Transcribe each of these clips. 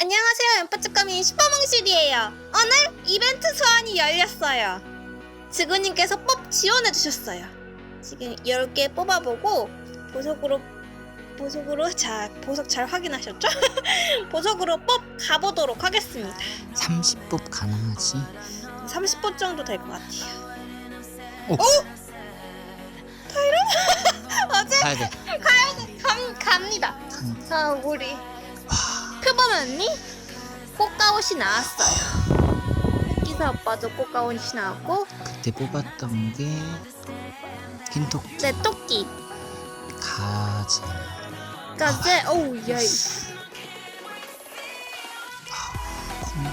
안녕하세요. 연파특감이 슈퍼몽실이에요. 오늘 이벤트 소환이 열렸어요. 지구님께서 뽑 지원해 주셨어요. 지금 10개 뽑아보고 보석으로 보석으로 자 보석 잘 확인하셨죠? 보석으로 뽑 가보도록 하겠습니다. 30법 가능하지? 30분 정도 될 것 같아요. 오. 어제 가야 돼. 감 갑니다. 간- 자 우리 표범 언니 꽃가옷이 나왔어요. 기사 오빠도 꽃가옷이 나왔고 그때 뽑았던 게 흰토끼 내 토끼 가지. 까지 오우 야이 콩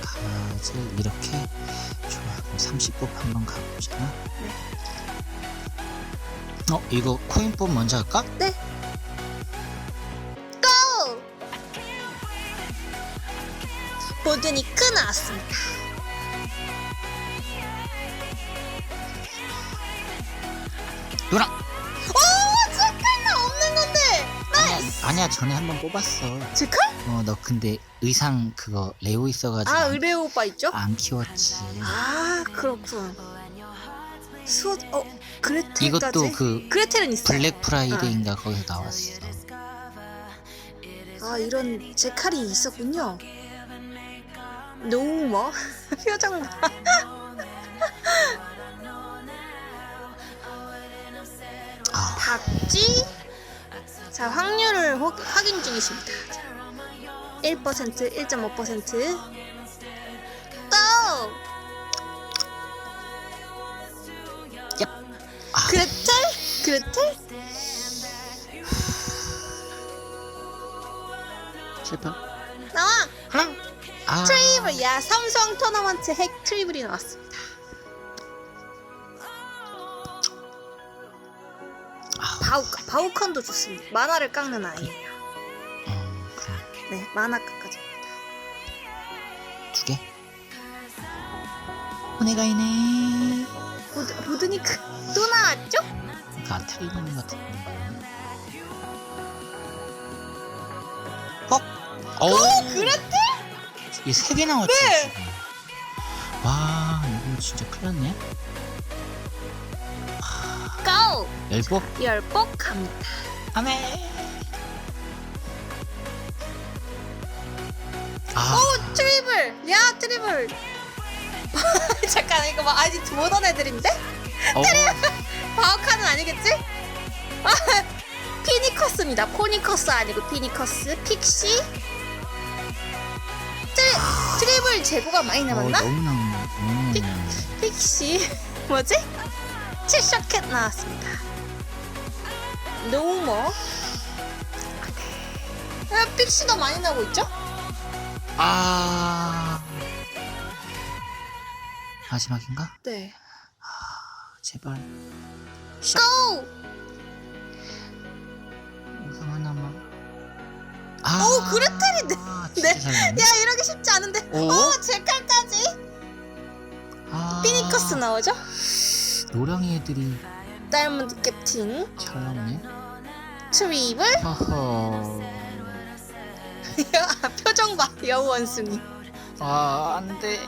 가지 이렇게 좋아. 그럼 30법 한번 가보자. 어 이거 코인법 먼저 할까? 고! 보드니크 나왔습니다. 노랑. 오 제칼 나 없는 건데 나이스. 아니야 전에 한 번 뽑았어. 제칼? 어 너 근데 의상 그거 레오 있어가지고 아 안- 의뢰 오빠 있죠? 안 키웠지. 아 그렇군. 수어 어 그레텔까지? 이것도 그 그레텔은 있어. 블랙 프라이데이인가 거기서 나왔어. 아 이런 제 칼이 있었군요. 너무 뭐 표정 봐. 아 박쥐. 자 확률을 확- 확인 중이십니다. 자, 1% 1.5% 고! 얍. 아. 그레텔? 그레텔? 실패. 나와! 하나. 아. 트리블! 야 삼성 토너먼트 핵 트리블이 나왔습니다. 아. 바우카, 바우컨도 좋습니다. 만화를 깎는 아이예요. 음, 네, 만화 깎아줍니다. 두 개. 오네가이네. 보드, 보드니크 또 나왔죠? 안 틀리는 것 같은데. 어? 어? 그레텔? 이게 세 개 나왔지 네. 지금. 와, 이거 진짜 큰일 났네. 고! 열법 열복 갑니다. 하네. 아, 오 트리블! 야 트리블! 잠깐 이거 뭐 아직 모던 애들인데? 어, 바우카는 아니겠지? 아, 피니커스입니다. 포니커스 아니고 피니커스, 픽시. 트리블 재고가 많이 어, 남았나? 너무 나오네. 너무 픽- 나오네. 픽시 뭐지? 칠셔켓 나왔습니다. 노모. 아, 픽시가 많이 나오고 있죠? 아, 마지막인가? 네. 제발. 고! 영상 하나만. 아, 오, 그레텔인데. 진짜 네. 잘 나왔네. 야 이러기 쉽지 않은데. 오? 오, 제칼까지. 아, 피니커스 나오죠? 노랑이 애들이 다이아몬드 캡틴, 잘 나오네. 트리블. 허허. 아, 표정 봐, 여우 원숭이. 아, 안 돼.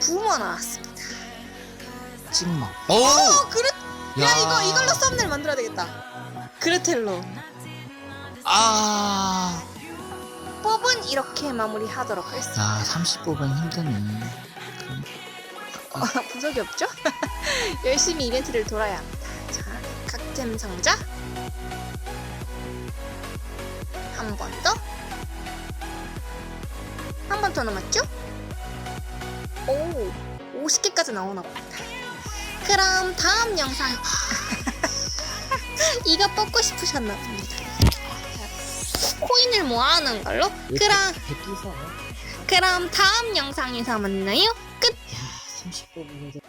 부모 나왔습니다. 찍먹. 오, 오! 그레. 야, 야. 이거 이걸로 썸네일 만들어야 되겠다. 그레텔로. 아. 뽑은 이렇게 마무리하도록 하겠습니다. 야, 30뽑은 힘드네. 그럼 어, 부적이 없죠? 열심히 이벤트를 돌아야 합니다. 자, 각템 상자. 한 번 더. 한 번 더 남았죠? 오, 50개까지 나오나 봅니다. 그럼 다음 영상. 이거 뽑고 싶으셨나 봅니다. 자, 코인을 모아놓은 걸로. 그럼. 그럼 다음 영상에서 만나요. 끝! 야, 30뽑은 애들